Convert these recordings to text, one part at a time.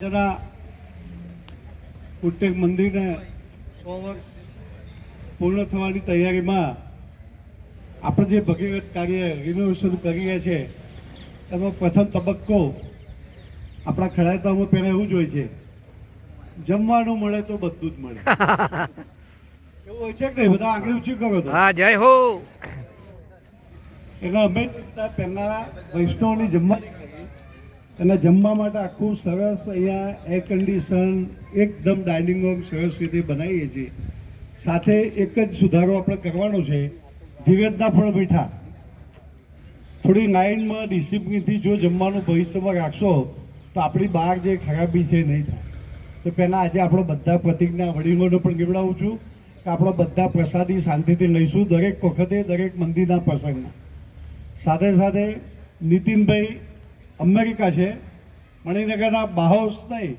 જરા ઉટ્ટેક મંદિરને સો વર્ષ પૂર્ણ થવાની તૈયારીમાં આપણે જે ભગીરથ કાર્ય રિનોવેશન કરી રહ્યા છે એનો પ્રથમ તબક્કો આપણા ખડાયતામાં પહેલાં એવું જ હોય છે જમવાનું મળે તો બધું જ મળે. એવું હોય છે કે નહીં? બધા આંગળી ઊંચી કરો તો હા જય હો! એટલે અમે ચિંતા પહેલાં વૈષ્ણવની જમવાની અને જમવા માટે આખું સરસ અહીંયા એર કન્ડિશન એકદમ ડાઇનિંગ રૂમ સરસ રીતે બનાવીએ છીએ. સાથે એક જ સુધારો આપણે કરવાનો છે. ધીરજના ફળ મીઠા થોડી લાઇનમાં ડિસિપ્લિનથી જો જમવાનું ભવિષ્યમાં રાખશો, તો આપણી બહાર જે ખરાબી છે નહીં થાય. તો પહેલાં આજે આપણે બધા પ્રતિજ્ઞા વડીલોને પણ કેવડાવું છું કે આપણે બધા પ્રસાદી શાંતિથી લઈશું દરેક વખતે, દરેક મંદિરના પ્રસંગમાં. સાથે સાથે નીતિનભાઈ અમેરિકા છે. મણિનગરના બાહોશ નહીં.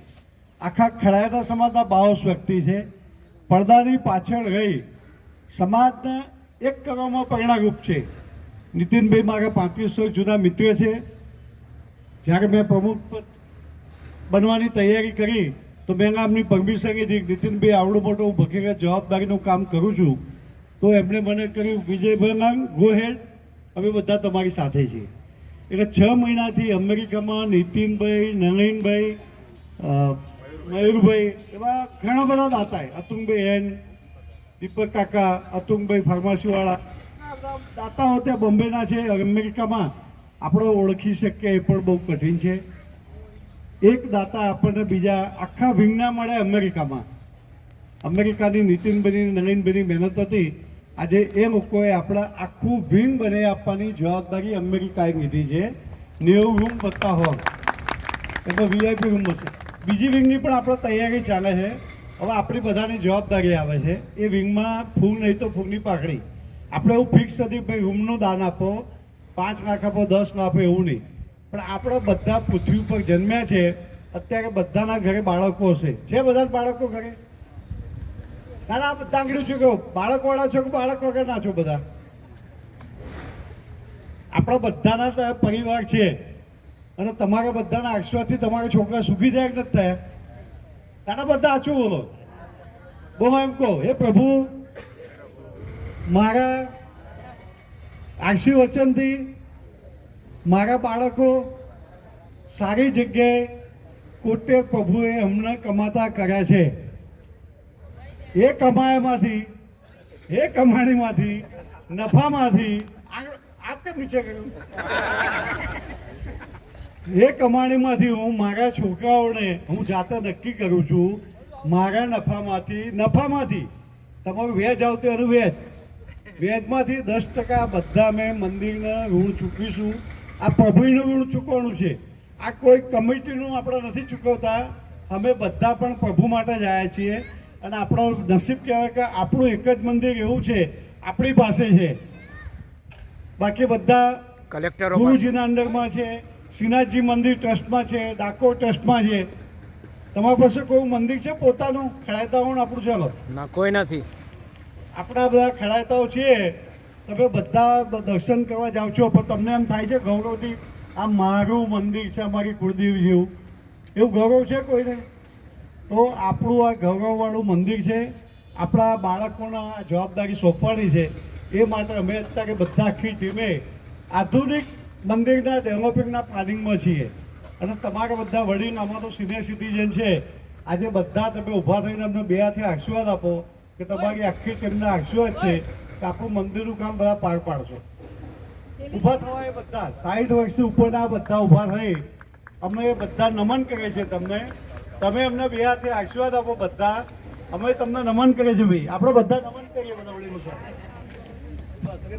આખા ખડાયતા સમાજના બાહોશ વ્યક્તિ છે. પડદાની પાછળ રહી. સમાજને એક કરવામાં પરિણામરૂપ છે. નીતિનભાઈ મારા પાંત્રીસો જૂના મિત્ર છે. જ્યારે મેં પ્રમુખ બનવાની તૈયારી કરી, તો મેં એમની પરમિશન કીધી નીતિનભાઈ, આવડું મોટું હું જવાબદારીનું કામ કરું છું. તો એમણે મને કર્યું વિજયભાઈ ગો હેડ અમે બધા તમારી સાથે છીએ. એટલે છ મહિનાથી અમેરિકામાં નીતિનભાઈ નલિનભાઈ મયુરભાઈ, એવા ઘણા બધા દાતા અતુંગભાઈ એન, દીપક કાકા અતુંગભાઈ ફાર્મસીવાળા. દાતાઓ ત્યાં બોમ્બેના છે, અમેરિકામાં. આપણે ઓળખી શકીએ, એ પણ બહુ કઠિન છે. એક દાતા આપણને બીજા આખા વિંગના મળે અમેરિકામાં. અમેરિકાની નીતિનભાઈની નલિનભાઈની મહેનત હતી. આજે એ લોકોએ આપણા આખું વિંગ બને આપવાની જવાબદારી અમેરિકાએ લીધી છે. નેવું રૂમ વત્તા હોલ તો વીઆઈપી રૂમ હશે. બીજી વિંગની પણ આપણે તૈયારી ચાલે છે. હવે આપણી બધાની જવાબદારી આવે છે. એ વિંગમાં ફૂલ નહીં તો ફૂલની પાકડી આપણે એવું ફિક્સ નથી ભાઈ રૂમનું દાન આપો, પાંચ લાખ આપો, દસ લાખ આપો, એવું નહીં. પણ આપણે બધા પૃથ્વી ઉપર જન્મ્યા છે. અત્યારે બધાના ઘરે બાળકો હશે. છે બધા બાળકો ઘરે? ના ના બધા આંગળી છું કહો બાળક વાળા છો કે બાળક વગર ના છો બધા? આપણા બધાના પરિવાર છે. અને તમારા બધાના આશીર્વાદથી તમારા છોકરા સુખી થયા નથી થયા? તારા બધા આછું બોલો. બોલો એમ કહો. હે પ્રભુ, મારા આશીર્વચનથી મારા બાળકો સારી જગ્યાએ કોટે પ્રભુએ અમને કમાતા કર્યા છે. એ કમાયામાંથી એ કમાણીમાંથી નફામાંથી. આગળ આ કેમ નીચે કર્યું એ કમાણીમાંથી હું મારા છોકરાઓને હું જાતે નક્કી કરું છું મારા નફામાંથી નફામાંથી. તમારું વેજ આવતું એનું વેજ. વેજમાંથી દસ ટકા બધા અમે મંદિરને ઋણ ચૂકવીશું. આ પ્રભુનું ઋણ ચૂકવવાનું છે. આ કોઈ કમિટીનું આપણે નથી ચૂકવતા. અમે બધા પણ પ્રભુ માટે જ આવ્યા છીએ. અને આપણો નસીબ કહેવાય કે આપણું એક જ મંદિર એવું છે આપણી પાસે છે. બાકી બધા કલેક્ટર ગુરુજીના અંડરમાં છે શ્રીનાથજી મંદિર ટ્રસ્ટમાં છે ડાકોર ટ્રસ્ટમાં છે. તમારી પાસે કોઈ મંદિર છે પોતાનું? ખડાયતાઓનું આપણું ચાલો. ના કોઈ નથી. આપણા બધા ખેડાયતાઓ છીએ તમે બધા દર્શન કરવા જાઓ છો પણ તમને એમ થાય છે ગૌરવથી આ મારું મંદિર છે અમારી કુળદેવ જેવું. એવું ગૌરવ છે કોઈને? તો આપણું આ ગૌરવવાળું મંદિર છે, આપણા બાળકોના જવાબદારી સોંપવાની છે, એ માટે અમે અત્યારે બધા આખી ટીમે આધુનિક મંદિરના ડેવલપિંગના પ્લાનિંગમાં છીએ. અને તમારા બધા વડીલ આમાં તો સિનિયર સિટીઝન છે, આજે બધા તમે ઊભા થઈને અમને બે હાથે આશીર્વાદ આપો કે તમારી આખી ટીમના આશીર્વાદ છે કે આપણું મંદિરનું કામ બધા પાર પાડશો. ઊભા થવા એ બધા સાઠ વર્ષથી ઉપરના બધા ઊભા થઈ અમે બધા નમન કરે છે તમને. તમે અમને બે હાથે આશીર્વાદ આપો બધા. અમે તમને નમન કરીએ છીએ ભાઈ. આપણે બધા નમન કરીએ બધા વડીલો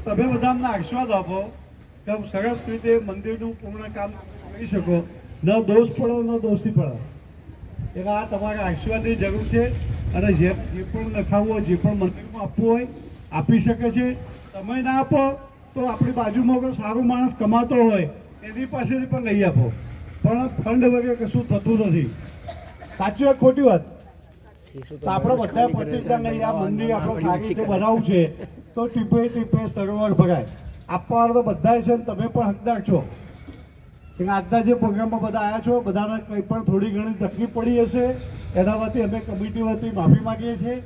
તમે બધા અમને આશીર્વાદ આપો કે સરસ રીતે મંદિરનું પૂર્ણ કામ કરી શકો. ન દોષ પડો, ન દોષી પડો. એટલે આ તમારા આશીર્વાદની જરૂર છે. અને જે જે પણ લખાવવું હોય, જે પણ મંદિરમાં આપવું હોય, આપી શકે છે. તમે ના આપો તો આપણી બાજુમાં કોઈ સારું માણસ કમાતો હોય, એની પાસેથી પણ લઈ આપો. પણ ફંડ વગેરે કશું થતું નથી. સાચી વાત ખોટી વાત. આપણે બધા પ્રતિજ્ઞા આ મંદિર આપણે સારી રીતે બનાવવું છે. તો ટીપે ટીપે સરોવર ભરાય. આપવાનું તો બધા છે ને તમે પણ હકદાર છો. આજના જે પ્રોગ્રામમાં બધા આવ્યા છો બધાને કંઈ પણ થોડી ઘણી તકલીફ પડી હશે એના વતી અમે કમિટી વતી માફી માગીએ છીએ.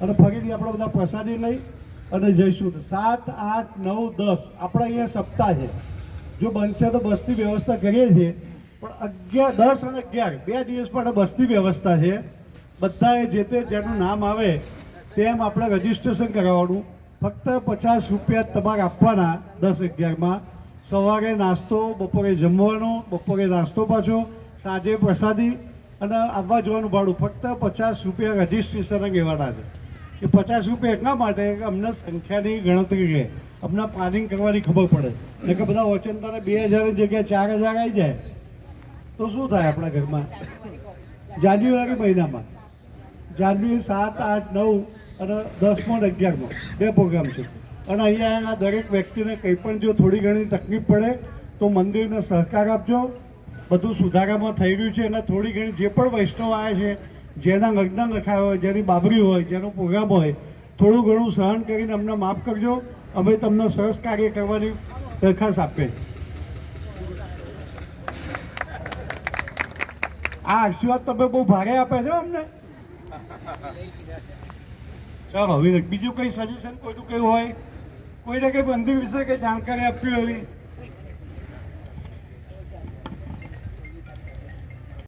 અને ફરીથી આપણે બધા પ્રસાદી લઈ અને જઈશું. સાત આઠ નવ દસ. આપણા અહીંયા સપ્તાહ છે. જો બનશે તો બસની વ્યવસ્થા કરીએ છીએ. પણ અગિયાર, દસ અને અગિયાર, બે દિવસ માટે બસની વ્યવસ્થા છે. બધાએ જે તે જેનું નામ આવે, તેમ આપણે રજીસ્ટ્રેશન કરાવવાનું. ફક્ત પચાસ રૂપિયા તમારે આપવાના દસ અગિયારમાં. સવારે નાસ્તો, બપોરે જમવાનો, બપોરે નાસ્તો પાછો, સાંજે પ્રસાદી અને આવવા જવાનું ભાડું. ફક્ત પચાસ રૂપિયા રજીસ્ટ્રેશન લેવાના છે. એ પચાસ રૂપિયા એટલા માટે કે અમને સંખ્યાની ગણતરી રહે. અમને પ્લાનિંગ કરવાની ખબર પડે. એટલે કે બધા વચનતાને બે હજારની જગ્યાએ ચાર હજાર આવી જાય. તો શું થાય આપણા ઘરમાં? જાન્યુઆરી મહિનામાં. જાન્યુઆરી સાત, આઠ, નવ અને દસમાં અને અગિયારમાં. બે પ્રોગ્રામ છે. અને અહીંયા દરેક વ્યક્તિને કંઈ પણ જો થોડી ઘણી તકલીફ પડે, તો મંદિરને સહકાર આપજો. બધું સુધારામાં થઈ રહ્યું છે અને થોડી ઘણી જે પણ વૈષ્ણવ આવે છે, જેના લગ્ન લખાયા હોય, જેની બાબરી હોય, જેનો પ્રોગ્રામ હોય, થોડું ઘણું સહન કરીને અમને માફ કરજો. અમે તમને સરસ કાર્ય કરવાની દરખાસ્ત આપીએ. આ આશીર્વાદ તમે બહુ ભારે આપે છે અમને. ચાલો, હવે બીજું કઈ સજેશન કોઈનું કયું હોય? કોઈને કઈ મંદિર વિશે કઈ જાણકારી આપવી હોય?